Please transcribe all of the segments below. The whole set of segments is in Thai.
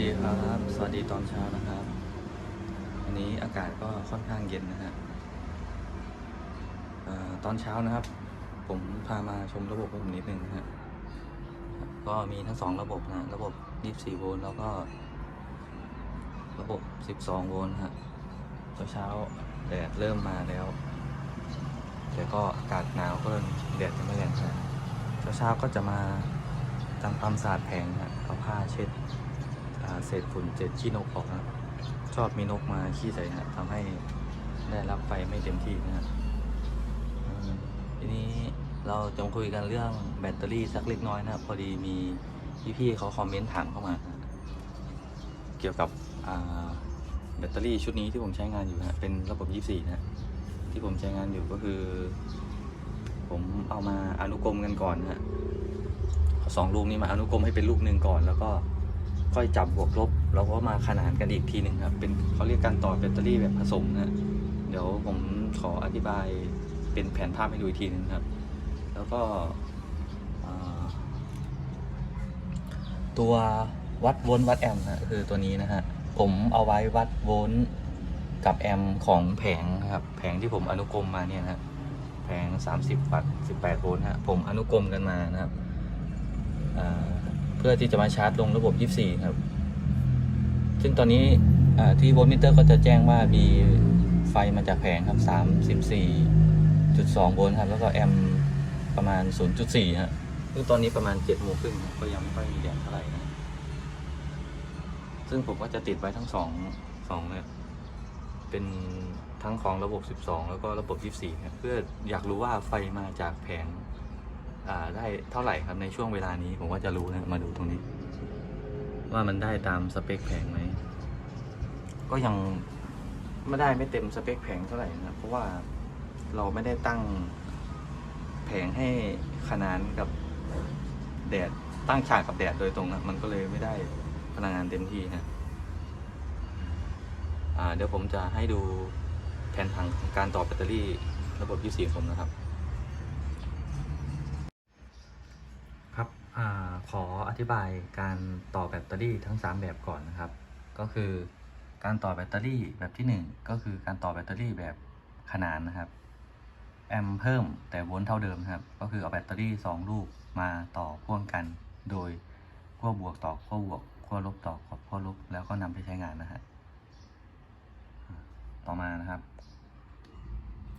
ดีครับ สวัสดีตอนเช้านะครับวันนี้อากาศก็ค่อนข้างเย็นนะฮะตอนเช้านะครับ ผมพามาชมระบบผมนิดนึงนะฮะก็มีทั้งสองระบบนะระบบ 24 โวลต์แล้วก็ ระบบ 12 โวลต์ฮะเช้าเช้าแดดเริ่มมาแล้วแต่ก็อากาศหนาวก็เลยแดดจะไม่แรงนะเช้าเช้าก็จะมาทำความสะอาดแผงนะเอาผ้าเช็ด เศษฝุ่นเศษขี้นกออกนะครับ ชอบมีนกมาขี้ใส่นะทำให้ได้รับไฟไม่เต็มที่นะครับทีนี้เราจะมาคุยกันเรื่องแบตเตอรี่สักเล็กน้อยนะครับ พอดีมีพี่ๆเขาคอมเมนต์ถามเข้ามานะเกี่ยวกับแบตเตอรี่ชุดนี้ที่ผมใช้งานอยู่นะเป็นระบบ 24 นะที่ผมใช้งานอยู่ก็คือ ผมเอามาอนุกรมกันก่อนนะฮะสองลูกนี้มาอนุกรมให้เป็นลูกหนึ่งก่อน แล้วก็ ค่อยจับบวกลบแล้วก็มาขนานกันอีกทีหนึ่งครับ เป็นเขาเรียกการต่อแบตเตอรี่แบบผสมนะเดี๋ยวผมขออธิบายเป็นแผนภาพให้ดูอีกทีหนึงครับ แล้วก็ตัววัดโวลต์วัดแอมป์นะคือตัวนี้นะฮะผมเอาไว้วัดโวลต์กับแอมป์ของแผงครับแผงที่ผมอนุกรมมาเนี่ยนะแผง 30 วัตต์ 18 โวลต์ฮะผมอนุกรมกันมานะครับ เพื่อที่จะมาชาร์จลงระบบ 24 ครับ ซึ่งตอนนี้ที่โวลต์มิเตอร์ก็จะแจ้งว่ามีไฟมาจากแผงครับ 34.2 โวลต์ครับ แล้วก็แอมประมาณ 0.4 ฮะ ซึ่งตอนนี้ประมาณ7โมงครึ่งก็ยังไม่ค่อยมีแดดเท่าไหร่นะ ซึ่งผมก็จะติดไว้ทั้งสองสองเนี่ยเป็นทั้งของระบบ 12 แล้วก็ระบบ 24 ครับ เพื่ออยากรู้ว่าไฟมาจากแผง ได้เท่าไหร่ครับในช่วงเวลานี้ผมว่าจะรู้นะมาดูตรงนี้ ว่ามันได้ตามสเปคแผงไหมก็ยังไม่ได้ไม่เต็มสเปคแผงเท่าไหร่นะครับเพราะว่าเราไม่ได้ตั้งแผงให้ขนานกับแดดตั้งฉากกับแดดโดยตรงนะมันก็เลยไม่ได้พลังงานเต็มที่นะอ่าเดี๋ยวผมจะให้ดูแผนผังของการต่อแบตเตอรี่ระบบ 24ผมนะครับ ครับ อขออธิบายการต่อแบตเตอรี่ทั้ง 3 แบบก่อนนะครับ ก็คือการต่อแบตเตอรี่แบบที่ 1 ก็คือการต่อแบตเตอรี่แบบขนานนะครับ แอมเพิ่มแต่โวลต์เท่าเดิมครับ ก็คือเอาแบตเตอรี่ 2 ลูกมาต่อพ่วงกัน โดยขั้วบวกต่อขั้วบวกขั้วลบต่อขั้วลบแล้วก็นำไปใช้งานนะฮะต่อมานะครับ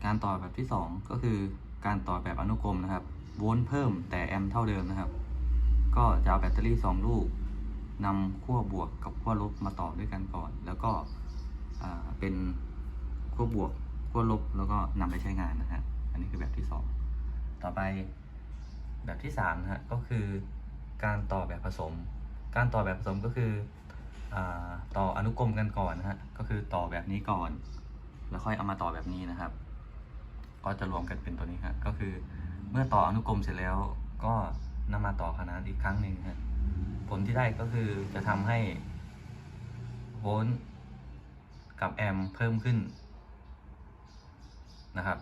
การต่อแบบที่ 2 ก็คือการต่อแบบอนุกรมนะครับโวลต์เพิ่มแต่แอมป์เท่าเดิมนะครับ ก็จะเอาแบตเตอรี่ 2 ลูกนำขั้วบวกกับขั้วลบมาต่อด้วยกันก่อน แล้วก็เป็นขั้วบวกขั้วลบแล้วก็นำไปใช้งานนะฮะอันนี้คือแบบที่ 2 ต่อไปแบบที่3นะฮะก็คือการต่อแบบผสม การต่อแบบผสมก็คืออต่ออนุกรมกันก่อนนะฮะก็คือต่อแบบนี้ก่อน แล้วค่อยเอามาต่อแบบนี้นะครับ ก็จะรวมกันเป็นตัวนี้ครับก็คือเมื่อต่ออนุกรมเสร็จแล้วก็ นำมาต่อขนานอีกครั้งหนึ่งครับผลที่ได้ก็คือจะทำให้โวลต์กับแอมเพิ่มขึ้นนะครับ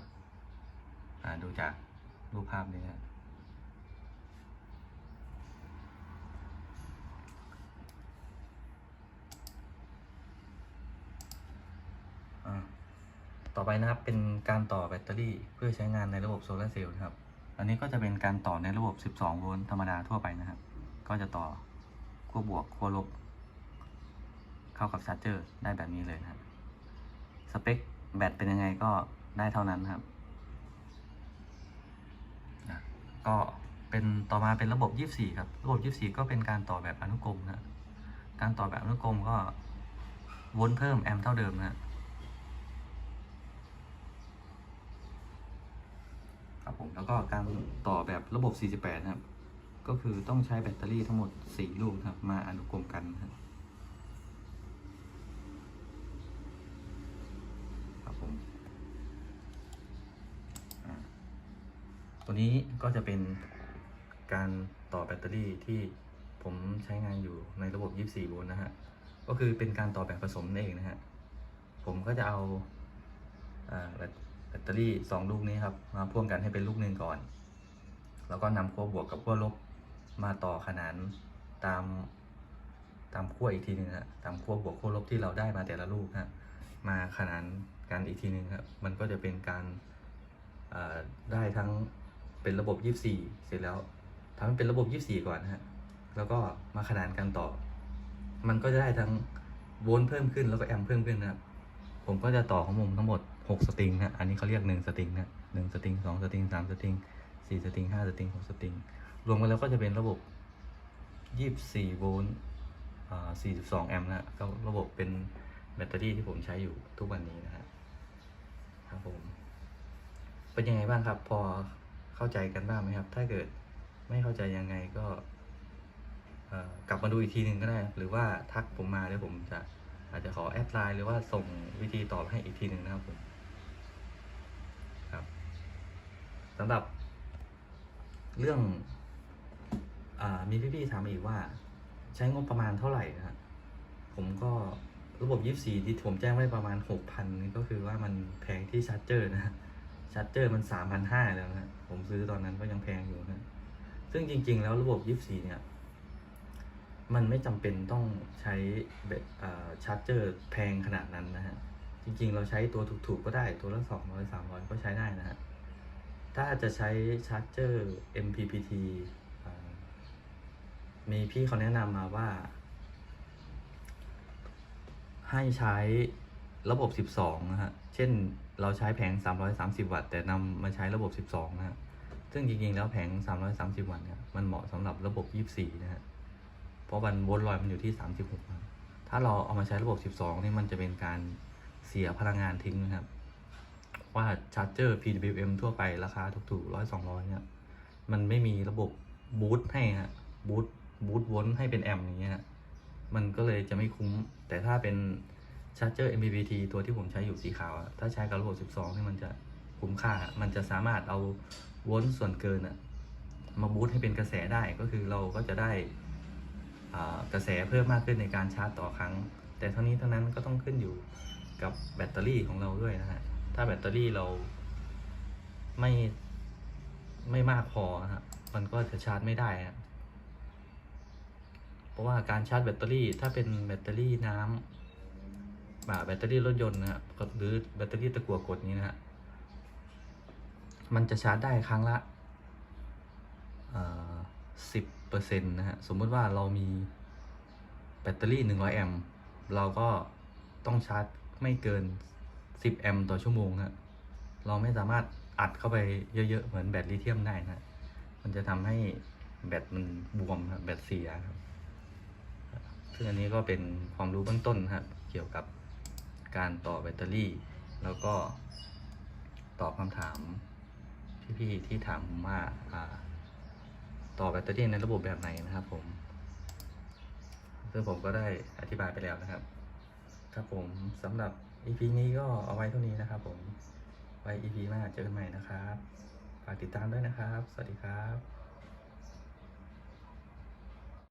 อ่าดูจากรูปภาพนี้นะอ่าต่อไปนะครับเป็นการต่อแบตเตอรี่เพื่อใช้งานในระบบโซลาร์เซลล์นะครับ อันนี้ก็จะเป็นการต่อในระบบ 12 โวลต์ธรรมดาทั่วไปนะครับ ก็จะต่อขั้วบวกขั้วลบ เข้ากับชาร์จเจอร์ได้แบบนี้เลยนะครับสเปคแบตเป็นยังไงก็ได้เท่านั้นครับ ก็เป็นต่อมาเป็นระบบ 24 ครับ ระบบ 24 ก็เป็นการต่อแบบอนุกรมนะ การต่อแบบอนุกรมก็โวล์เพิ่มแอมป์เท่าเดิมนะ ครับ ผมแล้วก็การต่อแบบระบบ 48 นะครับ ก็คือต้องใช้แบตเตอรี่ทั้งหมด 4 ลูกครับ มาอนุกรมกันนะครับครับผมตัวนี้ก็จะเป็นการต่อแบตเตอรี่ที่ผมใช้งานอยู่ในระบบ 24 โวลต์นะฮะ ก็คือเป็นการต่อแบบผสมนั่นเองนะฮะ ผมก็จะเอาอ่า แบตเตอรี่สองลูกนี้ครับมาพ่วงกันให้เป็นลูกหนึ่งก่อน แล้วก็นำขั้วบวกกับขั้วลบมาต่อขนานตามตามขั้วอีกทีหนึ่งฮะตามขั้วบวกขั้วลบที่เราได้มาแต่ละลูกฮะมาขนานกันอีกทีหนึ่งครับมันก็จะเป็นการาได้ทั้งเป็นระบบ 24 เสร็จแล้วทำให้เป็นระบบ 24 ก่อนนะฮะแล้วก็มาขนานกันต่อ มันก็จะได้ทั้งโวลต์เพิ่มขึ้นแล้วก็แอมป์เพิ่มขึ้นนะครับผมก็จะต่อของผมทั้งหมด 6สตริงนะอันนี้เขาเรียก1สตริงนะ1สตริง2สตริง3สตริง4สตริง5สตริง6สตริงรวมกันแล้วก็จะเป็นระบบ24โวลต์อ่า42แอมป์นะก็ระบบเป็นแบตเตอรี่ที่ผมใช้อยู่ทุกวันนี้นะฮะครับผมเป็นยังไงบ้างครับ พอเข้าใจกันบ้างไหมครับ ถ้าเกิดไม่เข้าใจยังไงก็เอ่อกลับมาดูอีกทีหนึ่งก็ได้ หรือว่าทักผมมาเดี๋ยวผมจะอาจจะขอแอดไลน์หรือว่าส่งวิธีตอบให้อีกทีหนึ่งนะครับผมครับ สำหรับ เรื่องอมีพี่ๆถามมาอีกว่า ใช้งบประมาณเท่าไหร่นะผมก็ระบบ 24 ที่ผมแจ้งไว้ประมาณ 6,000นี่ก็คือว่ามันแพงที่ชาร์จเจอร์นะชาร์จเจอร์มัน 3,500 แล้วนะผมซื้อตอนนั้นก็ยังแพงอยู่นะซึ่งจริง ๆ แล้วระบบ 24 เนี่ย มันไม่จำเป็นต้องใช้เบตอ่าชาร์จเจอร์แพงขนาดนั้นนะฮะจริง ๆ เราใช้ตัวถูกๆก็ได้ตัวละ200 300 ก็ใช้ได้นะฮะ ถ้าจะใช้ชาร์จเจอร์ MPPT มีพี่เขาแนะนำมาว่า ให้ใช้ระบบ 12 นะฮะ เช่นเราใช้แผง 330 วัตต์ แต่นำมาใช้ระบบ 12 นะฮะ ซึ่งจริงๆ แล้วแผง 330 วัตต์เนี่ยมันเหมาะสำหรับระบบ 24 นะฮะ เพราะวันโวลต์ลอยมันอยู่ที่ 36นะถ้าเราเอามาใช้ระบบ 12 นี่มันจะเป็นการเสียพลังงานทิ้งนะครับ ว่าชาร์จเจอร์ PWM ทั่วไปราคาถูกๆร้อยสองร้อยเนี่ยมันไม่มีระบบบูตให้ฮะบูตบูตวลต์ให้เป็นแอมป์อย่างเงี้ยมันก็เลยจะไม่คุ้ม แต่ถ้าเป็นชาร์จเจอร์ MPPT ตัวที่ผมใช้อยู่สีขาวถ้าใช้กับระบบ12นี่มันจะคุ้มค่า มันจะสามารถเอาวลต์ส่วนเกินอะมาบูตให้เป็นกระแสได้ก็คือเราก็จะได้กระแสเพิ่มมากขึ้นในการชาร์จต่อครั้ง แต่เท่านี้เท่านั้นก็ต้องขึ้นอยู่กับแบตเตอรี่ของเราด้วยนะฮะ ถ้าแบตเตอรี่เราไม่ไม่มากพอฮะมันก็จะชาร์จไม่ได้ฮะเพราะว่าการชาร์จแบตเตอรี่ถ้าเป็นแบตเตอรี่น้ำแบบแบตเตอรี่รถยนต์นะฮะหรือแบตเตอรี่ตะกั่วกดนี้นะฮะมันจะชาร์จได้ครั้งละสิบเปอร์เซ็นต์นะฮะสมมติว่าเรามีแบตเตอรี่หนึ่งร้อยแอมป์เราก็ต้องชาร์จไม่เกิน สิบแอมป์ต่อชั่วโมงฮะเราไม่สามารถอัดเข้าไปเยอะๆ เหมือนแบตลิเธียมได้นะมันจะทำให้แบตมันบวมครับแบตเสียครับ ซึ่งอันนี้ก็เป็นความรู้เบื้องต้นครับ เกี่ยวกับการต่อแบตเตอรี่ แล้วก็ตอบคำถามพี่ๆที่ถามผมว่าอ่าต่อแบตเตอรี่ในระบบแบบไหนนะครับผม ซึ่งผมก็ได้อธิบายไปแล้วนะครับ ครับผมสำหรับ EP นี้ก็เอาไว้เท่านี้นะครับผม ไว้ EP หน้าเจอกันใหม่นะครับ ฝากติดตามด้วยนะครับ สวัสดีครับ